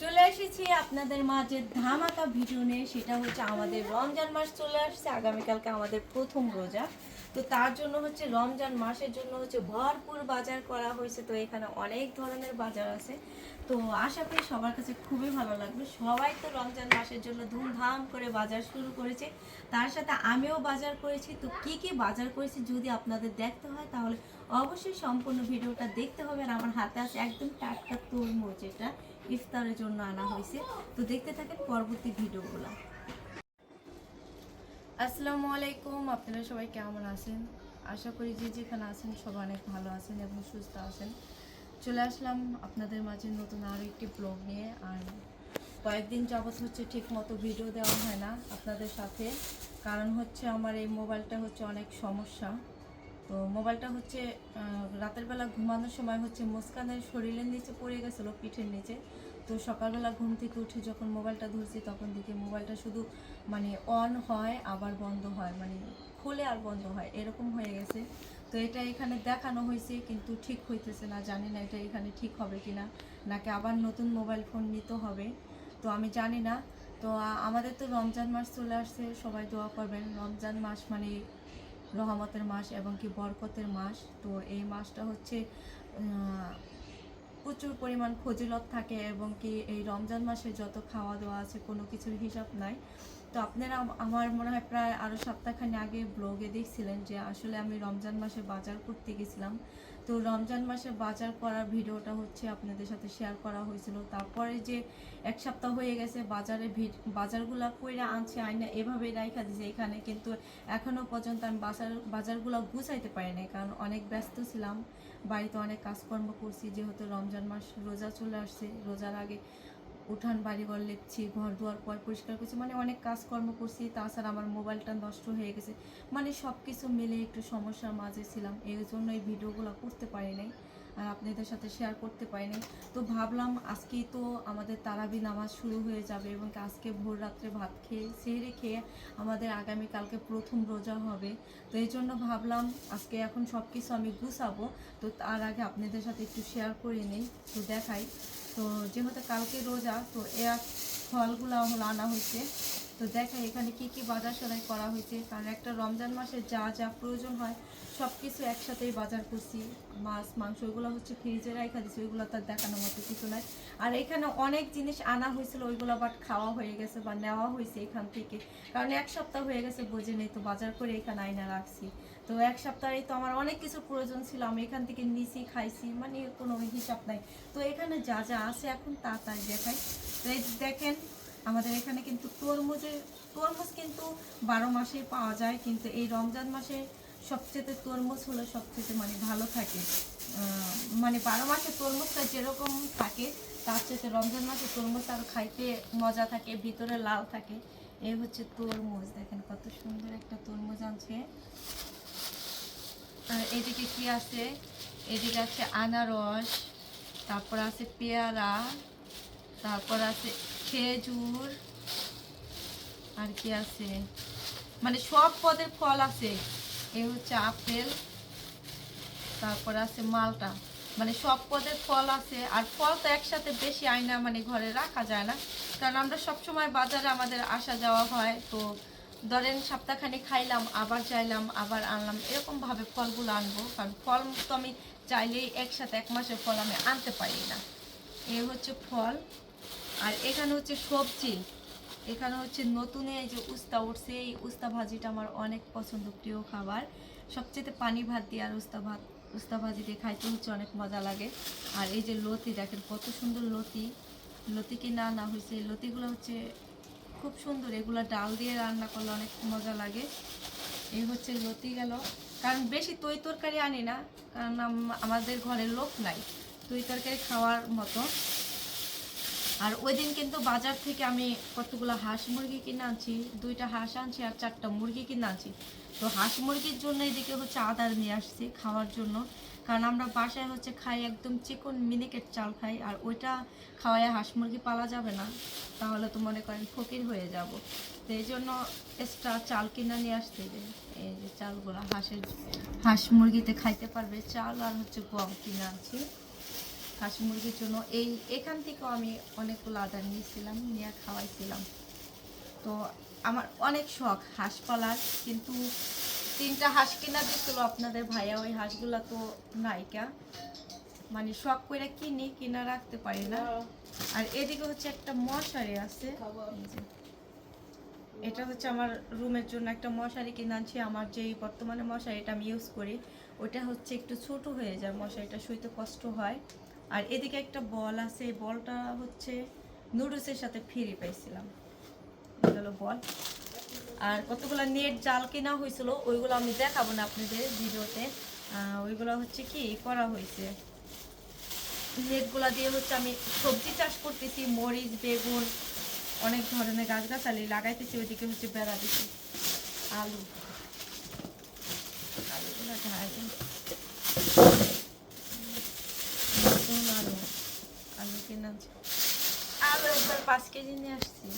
চলে এসেছি আপনাদের মাঝে ধামাকা ভিডিও নিয়ে। সেটা হচ্ছে আমাদের রমজান মাস চলে আসছে। আগামীকালকে আমাদের প্রথম রোজা। তো তার জন্য হচ্ছে রমজান মাসের জন্য হচ্ছে ভরপুর বাজার করা হয়েছে। তো এখানে অনেক ধরনের বাজার আছে। তো আশা করি সবার কাছে খুবই ভালো লাগবে। সবাই তো রমজান মাসের জন্য ধুমধাম করে বাজার শুরু করেছে। তার সাথে আমিও বাজার করেছি। তো কি কি বাজার করেছি যদি আপনাদের দেখতে হয়, তাহলে অবশ্যই সম্পূর্ণ ভিডিওটা দেখতে হবে। আর আমার হাতে আছে একদম টাটকা তরমুজ এটা ইফতারের জন্য আনা হয়েছে। তো দেখতে থাকেন পরবর্তী ভিডিওগুলো। আসসালামু আলাইকুম, আপনারা সবাই কেমন আছেন? আশা করি যে যেখানে আছেন সবাই অনেক ভালো আছেন এবং সুস্থ আছেন। চলে আসলাম আপনাদের মাঝে নতুন আরও একটি ব্লগ নিয়ে। আর কয়েকদিন যাবত হচ্ছে ঠিক মতো ভিডিও দেওয়া হয় না আপনাদের সাথে। কারণ হচ্ছে আমার এই মোবাইলটা হচ্ছে অনেক সমস্যা। তো মোবাইলটা হচ্ছে রাতের বেলা ঘুমানোর সময় হচ্ছে মুস্কানের শরীরের নিচে পড়ে গেছিল, পিঠের নিচে। তো সকালবেলা ঘুম থেকে উঠে যখন মোবাইলটা ধরছি, তখন দেখি মোবাইলটা শুধু মানে অন হয়, আবার বন্ধ হয়। মানে খুলে আর বন্ধ হয়। এরকম হয়ে গেছে। তো এটা এখানে দেখানো হয়েছে, কিন্তু ঠিক হইতেছে না। জানি না এটা এখানে ঠিক হবে কিনা, নাকি আবার নতুন মোবাইল ফোন নিতে হবে। তো আমি জানি না। তো আমাদের তো রমজান মাস চলে আসছে, সবাই দোয়া করবেন। রমজান মাস মানে রহমতের মাস এবং কি বরকতের মাস। তো এই মাসটা হচ্ছে প্রচুর পরিমাণ ফজিলত থাকে এবং কি এই রমজান মাসে যত খাওয়া দাওয়া আছে, কোনো কিছুর হিসাব নাই। তো আপনারা আমার মনে হয় প্রায় আরও সপ্তাহখানি আগে ব্লগে দেখছিলেন যে আসলে আমি রমজান মাসে বাজার করতে গেছিলাম। তো রমজান মাসে বাজার করার ভিডিওটা হচ্ছে আপনাদের সাথে শেয়ার করা হয়েছিল। তারপরে যে এক সপ্তাহ হয়ে গেছে বাজারে ভিড়, বাজারগুলা কইরা আনছে, আইনা এভাবে রাইখা দিছে, এখানে কিন্তু এখনও পর্যন্ত আমি বাজার, বাজারগুলো গুছাইতে পারি নাই, কারণ অনেক ব্যস্ত ছিলাম। বাড়িতে অনেক কাজকর্ম করছি, যেহেতু রমজান মাস রোজা চলে আসছে, রোজার আগে উঠান বাড়িঘর লেপছি, ঘর দুয়ার পর পরিষ্কার করছি মানে অনেক কাজকর্ম করছি, তাছাড়া আমার মোবাইলটা নষ্ট হয়ে গেছে। মানে সব কিছু মিলে একটু সমস্যার মাঝে ছিলাম, এই জন্য এই ভিডিওগুলো করতে পারি নাই। আপনাদের সাথে শেয়ার করতে পারিনি। তো ভাবলাম আজকেই তো আমাদের তারাবি নামাজ শুরু হয়ে যাবে এবং আজকে ভোর রাত্রে ভাত খেয়ে সেহরে খেয়ে আমাদের আগামীকালকে প্রথম রোজা হবে। তো এই জন্য ভাবলাম আজকে এখন সব কিছু আমি গুছাবো। তো তার আগে আপনাদের সাথে একটু শেয়ার করে নিই তো দেখাই। তো যেহেতু কালকে রোজা, তো এ ফলগুলো হলো আনা হয়েছে। তো দেখাই এখানে কি কি বাজার সদাই করা হয়েছে। কারণ একটা রমজান মাসে যা যা প্রয়োজন হয় সব কিছু একসাথেই বাজার করছি। মাছ, মাংস ওইগুলো হচ্ছে ফ্রিজে রাখা দিচ্ছি ওইগুলো তার দেখানোর মতো কিছু নাই। আর এখানে অনেক জিনিস আনা হয়েছিল, ওইগুলো বাট খাওয়া হয়ে গেছে বা নেওয়া হয়েছে এখান থেকে। কারণ এক সপ্তাহ হয়ে গেছে, বোঝে নেই তো, বাজার করে এখানে আইনা রাখছি। তো এক সপ্তাহে তো আমার অনেক কিছু প্রয়োজন ছিল, আমি এখান থেকে নিছি, খাইছি মানে কোনো হিসাব নাই। তো এখানে যা যা আছে এখন তা তাই দেখাই। তো এই দেখেন আমাদের এখানে কিন্তু তরমুজের, তরমুজ কিন্তু বারো মাসে পাওয়া যায়, কিন্তু এই রমজান মাসে সবচেয়ে তরমুজ হলো সবচেয়ে মানে ভালো থাকে। মানে বারো মাসে তরমুজটা যেরকম থাকে, তার চেয়ে রমজান মাসে তরমুজ আর খাইতে মজা থাকে, ভিতরে লাল থাকে। এই হচ্ছে তরমুজ, দেখেন কত সুন্দর একটা তরমুজ আনছে। আর এদিকে কি আছে? এদিকে আছে আনারস, তারপর আছে পেয়ারা, তারপর আছে খেজুর, আর কি আছে? মানে সব পদের ফল আছে। এ হচ্ছে আপেল, তারপর আছে মালটা। মানে সব পদের ফল আছে। আর ফল তো একসাথে বেশি আয়না মানে ঘরে রাখা যায় না। কারণ আমরা সবসময় বাজারে আমাদের আসা যাওয়া হয়। তো ধরেন সপ্তাহখানি খাইলাম, আবার চাইলাম, আবার আনলাম। এরকমভাবে ফলগুলো আনব। কারণ ফল তো আমি চাইলেই একসাথে এক মাসের ফল আমি আনতে পারি না। এ হচ্ছে ফল। আর এখানে হচ্ছে সবজি। এখানে হচ্ছে নতুন এই যে উস্তা উঠছে, এই উস্তা ভাজিটা আমার অনেক পছন্দ প্রিয় খাবার। সবচেয়ে পানি ভাত দিয়ে আর উস্তা ভাত, উস্তা ভাজি দিয়ে খাইতে হচ্ছে অনেক মজা লাগে। আর এই যে লতি দেখেন, কত সুন্দর লতি। লতি কি না না হয়েছে লতিগুলো হচ্ছে খুব সুন্দর। এগুলো ডাল দিয়ে রান্না করলে অনেক মজা লাগে। এই হচ্ছে লতি গেল। কারণ বেশি তৈ তরকারি আনি না, কারণ আমাদের ঘরে লোক নাই। তৈ তরকারি খাওয়ার মতো। আর ওই দিন কিন্তু বাজার থেকে আমি কতগুলো হাঁস মুরগি কিনে আনছি, দুইটা হাঁস আনছি আর চারটা মুরগি কিনে আনছি। তো হাঁস মুরগির জন্য এদিকে হচ্ছে আদার নিয়ে আসছি খাওয়ার জন্য। কারণ আমরা বাসায় হচ্ছে খাই একদম চিকন মিনিকেট চাল খাই আর ওইটা খাওয়ায় হাঁস মুরগি পালা যাবে না। তাহলে তো মনে করেন ফকির হয়ে যাব। তো এই জন্য এক্সট্রা চাল কিনে নিয়ে আসতে যে এই যে চালগুলো হাঁসের, হাঁস মুরগিতে খাইতে পারবে চাল আর হচ্ছে গম কিনে আনছি। হাঁস মুরগির জন্য। এই এখান থেকেও আমি অনেকগুলো আদার নিয়েছিলাম নিয়ে খাওয়াইছিলাম। তো আমার অনেক শখ হাঁস পালার কিন্তু তিনটা হাঁস কিনা দিচ্ছিল আপনাদের ভাইয়া ওই হাঁসগুলো তো নায়িকা মানে শখ করে কিনি কিনা রাখতে পারি না। আর এদিকে হচ্ছে একটা মশারি আছে। এটা হচ্ছে আমার রুমের জন্য একটা মশারি কিনে আনছি। আমার যেই বর্তমানে মশারিটা আমি ইউজ করি ওটা হচ্ছে একটু ছোট হয়ে যায় মশারিটা শুইতে কষ্ট হয়। আর এদিকে একটা বল আছে, এই বলটা হচ্ছে নুডলসের সাথে ফ্রি পাইছিলাম। এটা হলো বল। আর কতগুলো নেট জাল কেনা হয়েছিল ওইগুলো আমি দেখাবো না আপনাদের ভিডিওতে। ওইগুলো হচ্ছে কি করা হয়েছে নেটগুলা দিয়ে হচ্ছে আমি সবজি চাষ করতেছি, মরিচ, বেগুন, অনেক ধরনের গাছগাছালি লাগাইতেছি, ওইদিকে হচ্ছে বেড়া দিছি। আলু। আলুগুলো ঢালাই নতুন আলু আলু কিনে আলু একবার পাঁচ কেজি নিয়ে আসছি।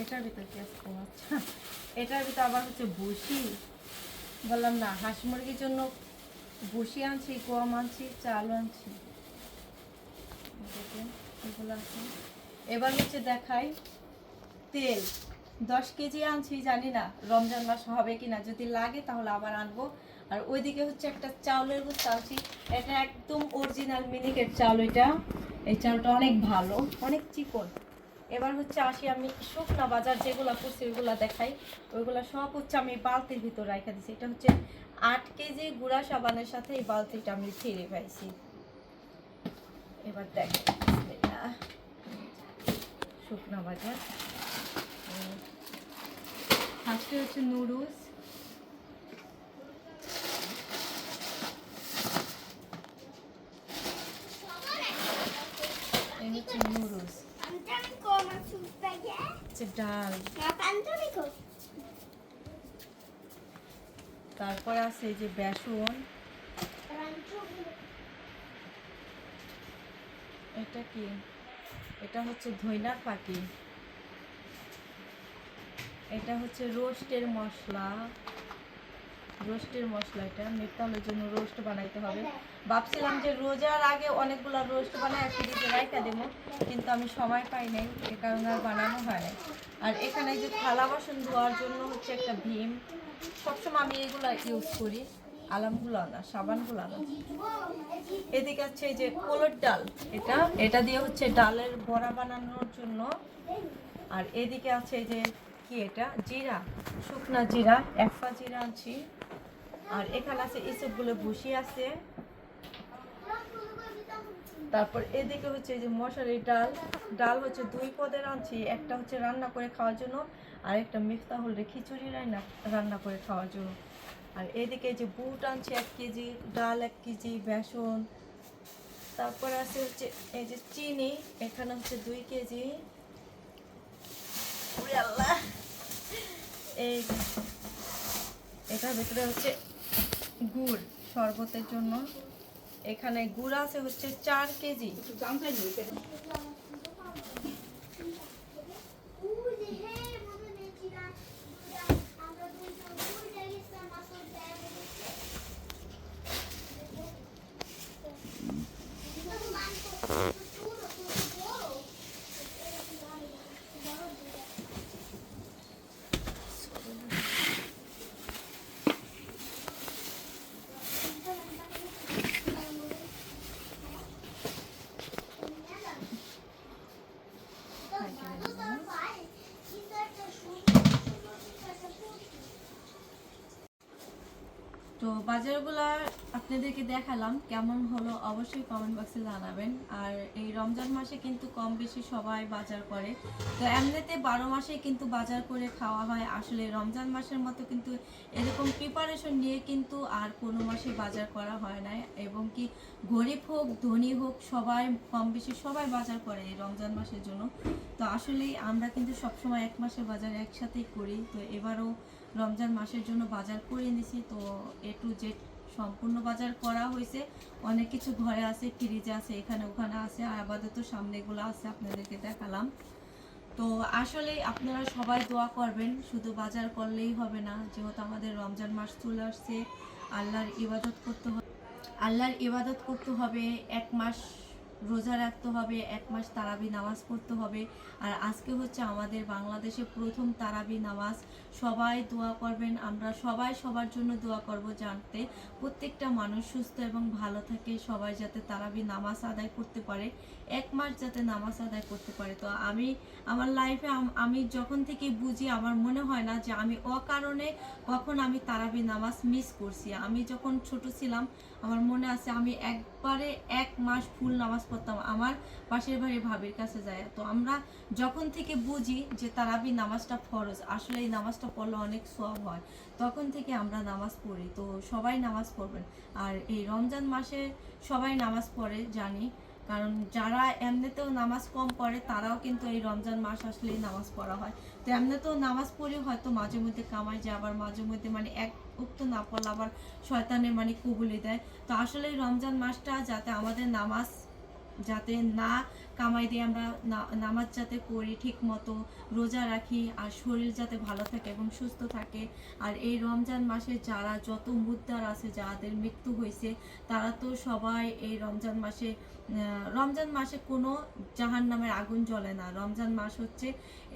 এটার ভিতর কি আছে আচ্ছা এটার ভিতর আবার হচ্ছে বসি বললাম না, হাঁস মুরগির জন্য বসি আনছি, গম আনছি, চাল আনছি। এবার হচ্ছে দেখাই তেল। দশ কেজি আনছি, জানি না রমজান মাস হবে কিনা। যদি লাগে তাহলে আবার আনব। আর ওইদিকে হচ্ছে একটা চাউলের বস্তা আনছি এটা একদম অরিজিনাল মিনিকেট চাউল এটা। এই চাউলটা অনেক ভালো, অনেক চিকন। এবার হচ্ছে আসি আমি শুকনা বাজার যেগুলো করছি, ওইগুলো দেখাই। ওইগুলো সব হচ্ছে আমি বালতির ভিতর রাখা দিছি। এটা হচ্ছে আট কেজি গুঁড়া সাবানের সাথে এই বালতিটা আমি ফিরে পাইছি এবার দেখ শুকনা বাজার। ফার্স্টে হচ্ছে নুডলস। এই হচ্ছে noodles Pantonico, ma su spaghetti? হচ্ছে ডাল? তারপরে আছে যে বেসন এটা কি এটা হচ্ছে ধইনার পাখি এটা হচ্ছে রোস্টের মশলা রোস্টের মশলা এটা। মিফতালের জন্য রোস্ট বানাইতে হবে। ভাবছিলাম যে রোজার আগে অনেকগুলো রোস্ট বানাই ফ্রিজে রাইখা দেবো, কিন্তু আমি সময় পাই নাই, এ কারণে আর বানানো হয় নাই। আর এখানে যে থালা বাসন ধোয়ার জন্য হচ্ছে একটা ভীম। সবসময় আমি এগুলো ইউজ করি। আলামগুলো না সাবানগুলো না এদিকে আছে এই যে কোলর ডাল, এটা এটা দিয়ে হচ্ছে ডালের বড়া বানানোর জন্য। আর এদিকে আছে এই যে কি এটা? জিরা, শুকনা জিরা, এক পা জিরা আনছি। আর এখানে আছে এসবগুলো ভুসি আছে। তারপর এদিকে হচ্ছে যে মশারির ডাল। ডাল হচ্ছে দুই পদের আনছি, একটা হচ্ছে রান্না করে খাওয়ার জন্য, আর একটা মিফতাহুল রে খিচুড়ি রান্না রান্না করে খাওয়ার জন্য। আর এদিকে যে বুট আনছি, এক কেজি ডাল, এক কেজি বেসন। তারপর আছে হচ্ছে এই যে চিনি, এখানে হচ্ছে দুই কেজি। এই এটার ভিতরে হচ্ছে গুড় শরবতের জন্য। এখানে গুড় আছে হচ্ছে চার কেজি। বাজারগুলো আপনাদেরকে দেখালাম, কেমন হলো অবশ্যই কমেন্ট বক্সে জানাবেন। আর এই রমজান মাসে কিন্তু কম বেশি সবাই বাজার করে। তো এমনিতে বারো মাসে কিন্তু বাজার করে খাওয়া হয়। আসলে রমজান মাসের মতো কিন্তু এরকম প্রিপারেশন নিয়ে কিন্তু আর কোনো মাসে বাজার করা হয় না এবং কি গরিব হোক, ধনী হোক, সবাই কম বেশি সবাই বাজার করে এই রমজান মাসের জন্য। তো আসলে আমরা কিন্তু সবসময় এক মাসের বাজার একসাথেই করি। তো এবারও রমজান মাসের জন্য বাজার করে নিছি তো এ টু জেড সম্পূর্ণ বাজার করা হয়েছে। অনেক কিছু ঘরে আছে ফ্রিজে আছে, এখানে ওখানে আছে, আর আপাতত সামনে এগুলো আছে আপনাদেরকে দেখালাম। তো আসলে আপনারা সবাই দোয়া করবেন, শুধু বাজার করলেই হবে না। যেহেতু আমাদের রমজান মাস চলে আসছে, আল্লাহর ইবাদত করতে হবে আল্লাহর ইবাদত করতে হবে, এক মাস রোজা রাখতে হবে, এক মাস তারাবি নামাজ পড়তে হবে। আর আজকে হচ্ছে আমাদের বাংলাদেশে প্রথম তারাবি নামাজ। সবাই দোয়া করবেন, আমরা সবাই সবার জন্য দোয়া করব জানতে। প্রত্যেকটা মানুষ সুস্থ এবং ভালো থাকে, সবাই যাতে তারাবি নামাজ আদায় করতে পারে। এক মাস যাতে নামাজ আদায় করতে পারে। তো আমি, আমার লাইফে আমি যখন থেকে বুঝি, আমার মনে হয় না যে আমি অকারণে কখন আমি তারাবি নামাজ মিস করছি। আমি যখন ছোট ছিলাম, আমার মনে আছে আমি একবারে এক মাস ফুল নামাজ পড়তাম আমার পাশের বাড়ি ভাবির কাছে যায়। তো আমরা যখন থেকে বুঝি যে তারাবি নামাজটা ফরজ, আসলে এই নামাজটা পড়লে অনেক সব হয়, তখন থেকে আমরা নামাজ পড়ি। তো সবাই নামাজ পড়বেন। আর এই রমজান মাসে সবাই নামাজ পড়ে, জানি। কারণ যারা এমনিতেও নামাজ কম পড়ে, তারাও কিন্তু এই রমজান মাস আসলেই নামাজ পড়া হয়। তো এমনিতেও নামাজ পড়ে হয়তো মাঝে মধ্যে কামাই যায়, আবার মাঝে মধ্যে মানে এক উক্ত না পড়লে আবার শয়তানের মানে কবুলি দেয়। তো আসলে এই রমজান মাসটা যাতে আমাদের নামাজ যাতে না কামাই দিয়ে আমরা নামাজ যাতে পড়ি ঠিক মতো রোজা রাখি আর শরীর যাতে ভালো থাকে এবং সুস্থ থাকে। আর এই রমজান মাসে যারা যত মুদ্রার আছে, যাদের মৃত্যু হয়েছে, তারা তো সবাই এই রমজান মাসে রমজান মাসে কোনো জাহান নামের আগুন জ্বলে না। রমজান মাস হচ্ছে,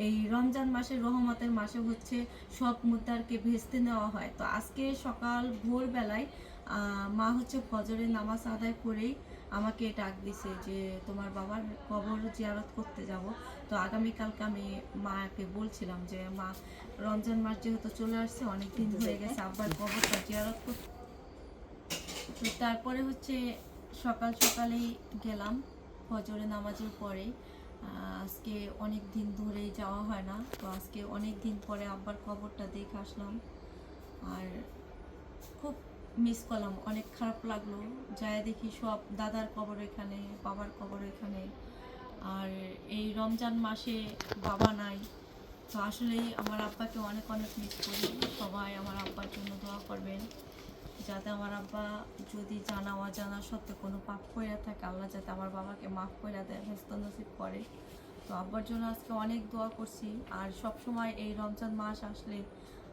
এই রমজান মাসে রহমতের মাসে হচ্ছে সব মুদ্রারকে ভেস্তে নেওয়া হয়। তো আজকে সকাল ভোরবেলায় মা হচ্ছে ফজরের নামাজ আদায় করেই আমাকে ডাক দিছে যে তোমার বাবার কবর জিয়ারত করতে যাব। তো আগামীকালকে আমি মাকে বলছিলাম যে, মা, রমজান মাস যেহেতু চলে আসছে অনেক দিন হয়ে গেছে, আব্বার কবরটা জিয়ারত করতে তো তারপরে হচ্ছে সকাল সকালেই গেলাম ফজরে নামাজের পরে আজকে অনেক দিন ধরেই যাওয়া হয় না, তো আজকে অনেক দিন পরে আব্বার কবরটা দেখে আসলাম। আর খুব মিস করলাম। অনেক খারাপ লাগল। যায় দেখি সব দাদার কবর এখানে, বাবার কবর এখানে। আর এই রমজান মাসে বাবা নাই। তো আসলেই আমার আব্বাকে অনেক অনেক মিস করি। সবাই আমার আব্বার জন্য দোয়া করবেন। যাতে আমার আব্বা যদি জানা, অজানা সত্ত্বে কোনো পাপ করে থাকে, আল্লাহ যাতে আমার বাবাকে মাফ করে দেয় হেস্ত নসিব করে। তো আব্বার জন্য আজকে অনেক দোয়া করছি। আর সব সময় এই রমজান মাস আসলে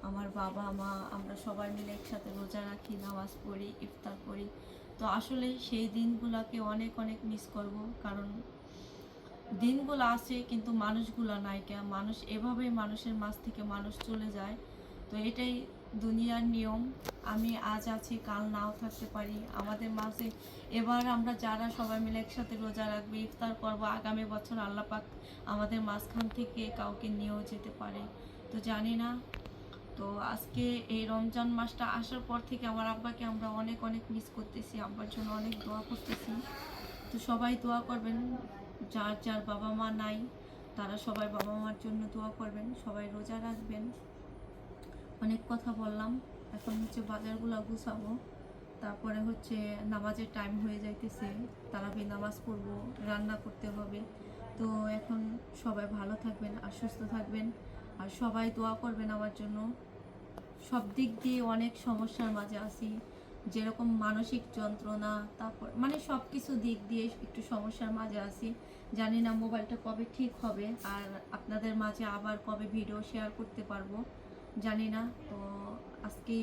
আমার বাবা, মা, আমরা সবাই মিলে একসাথে রোজা রাখি, নামাজ পড়ি, ইফতার করি। তো আসলে সেই দিনগুলোকে অনেক অনেক মিস করব। কারণ দিনগুলো আছে, কিন্তু মানুষগুলো নাই কেন মানুষ এভাবেই মানুষের মাঝ থেকে মানুষ চলে যায়। তো এটাই দুনিয়ার নিয়ম। আমি আজ আছি, কাল নাও থাকতে পারি। আমাদের মাঝে এবার আমরা যারা সবাই মিলে একসাথে রোজা রাখবে, ইফতার করব, আগামী বছর আল্লাহ পাক আমাদের মাঝখান থেকে কাউকে নিয়েও যেতে পারে। তো জানি না তো আজকে এই রমজান মাসটা আসার পর থেকে আমার আব্বাকে আমরা অনেক অনেক মিস করতেছি। আব্বার জন্য অনেক দোয়া করতেছি। তো সবাই দোয়া করবেন। যার যার বাবা মা নাই, তারা সবাই বাবা মার জন্য দোয়া করবেন। সবাই রোজা রাখবেন। অনেক কথা বললাম। এখন হচ্ছে বাজারগুলো গুছাবো। তারপরে হচ্ছে নামাজের টাইম হয়ে যাইতেছে। তারাবি নামাজ পড়ব, রান্না করতে হবে। তো এখন সবাই ভালো থাকবেন আর সুস্থ থাকবেন। আর সবাই দোয়া করবেন আমার জন্য। সব দিক দিয়ে অনেক সমস্যার মাঝে আসি যেরকম মানসিক যন্ত্রণা, তারপর মানে সব কিছু দিক দিয়ে একটু সমস্যার মাঝে আসি জানি না মোবাইলটা কবে ঠিক হবে, আর আপনাদের মাঝে আবার কবে ভিডিও শেয়ার করতে পারব, জানি না। তো আজকে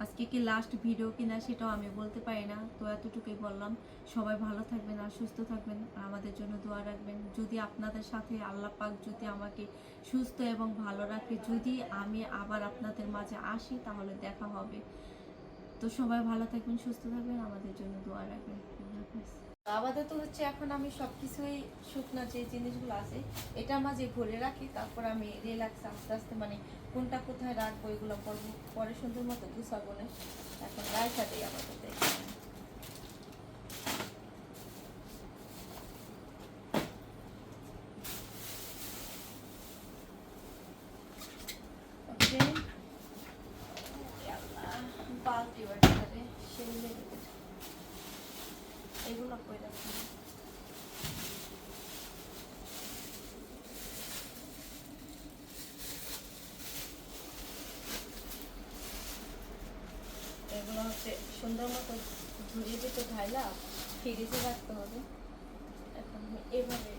আজকে কি লাস্ট ভিডিও কিনা সেটাও আমি বলতে পারি না। তো এতটুকুই বললাম। সবাই ভালো থাকবেন আর সুস্থ থাকবেন। আর আমাদের জন্য দোয়া রাখবেন। যদি আপনাদের সাথে আল্লাহ পাক যদি আমাকে সুস্থ এবং ভালো রাখে, যদি আমি আবার আপনাদের মাঝে আসি, তাহলে দেখা হবে। তো সবাই ভালো থাকবেন, সুস্থ থাকবেন। আমাদের জন্য দোয়া রাখবেন। আল্লাহ হাফেজ। আপাতত হচ্ছে এখন আমি সব কিছুই শুকনো যে জিনিসগুলো আছে, এটা মাঝে ভরে রাখি, তারপর আমি রিল্যাক্স আস্তে আস্তে মানে কোনটা কোথায় রাখব এগুলো পরে পরে সুন্দর মতো গুছাবো না। এখন রায় দিই আপাতত এখানে। Okay. আল্লাহ, বালতি বাড়ি সেই লেগে গেছে। এগুলো হচ্ছে সুন্দর মতো ধুয়ে দিতে ঢাইলা ফিরিজে রাখতে হবে। এখন এভাবে